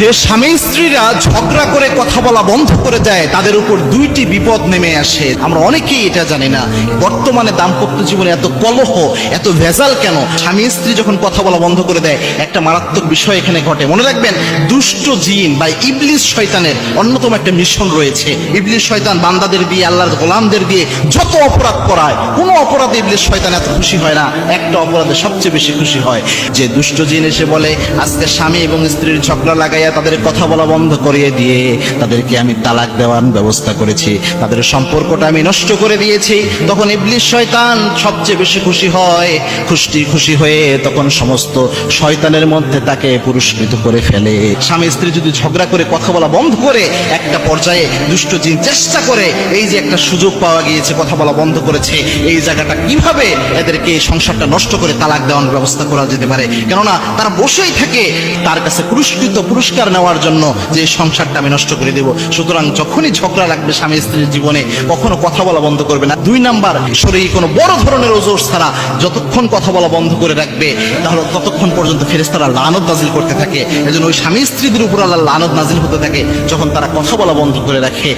যে স্বামী স্ত্রীরা ঝগড়া করে কথা বলা বন্ধ করে দেয়, তাদের উপর দুইটি বিপদ নেমে আসে। আমরা অনেকেই এটা জানি না। বর্তমানে দাম্পত্য জীবনে এত কলহ, এত ভেজাল কেন? স্বামী স্ত্রী যখন কথা বলা বন্ধ করে দেয়, একটা মারাত্মক বিষয় এখানে ঘটে। মনে রাখবেন, দুষ্ট জিন বা ইবলিস শয়তানের অন্যতম একটা মিশন রয়েছে। ইবলিস শয়তান বান্দাদের দিয়ে, আল্লাহর গোলামদের দিয়ে যত অপরাধ করায়, কোনো অপরাধে ইবলিস শয়তান এত খুশি হয় না। একটা অপরাধে সবচেয়ে বেশি খুশি হয় যে দুষ্ট জিন এসে বলে, আজকে স্বামী এবং স্ত্রীর ঝগড়া লাগাইয়া তাদের কথা বলা বন্ধ করিয়ে দিয়ে তাদেরকে আমি তালাক দেওয়ার ব্যবস্থা করেছি। তাদের সম্পর্কটা আমি নষ্ট করে দিয়েছি। তখন ইবলিস শয়তান সবচেয়ে বেশি খুশি হয়। খুশি খুশি হয়ে তখন সমস্ত শয়তানের মধ্যে তাকে পুরস্কৃত করে ফেলে। স্বামী স্ত্রী যদি ঝগড়া করে, কথা বলা বন্ধ করে, একটা পর্যায়ে দুষ্ট জিন চেষ্টা করে, এই যে একটা সুযোগ পাওয়া গিয়েছে, কথা বলা বন্ধ করেছে, এই জায়গাটা কীভাবে এদেরকে সংসারটা নষ্ট করে তালাক দেওয়ার ব্যবস্থা করা যেতে পারে? কেননা তারা বসেই থাকে, তার কাছে পুরস্কৃত পুরস্কার নেওয়ার জন্য যে সংসারটা আমি নষ্ট করে দেব। সুতরাং যখনই ঝগড়া লাগবে স্বামী স্ত্রীর জীবনে, কখনো কথা বলা বন্ধ করবে না। দুই নাম্বার, শরীর কোনো বড় ধরনের ওজোর ছাড়া যতক্ষণ কথা বলা বন্ধ করে রাখবে, তাহলে ততক্ষণ পর্যন্ত ফেরেস্তারা লানত নাজিল করতে থাকে। এজন্য ওই স্বামী স্ত্রীদের উপর আল্লাহ লানত নাজিল হতে থাকে, যখন তারা কথা বলা বন্ধ করে রাখে।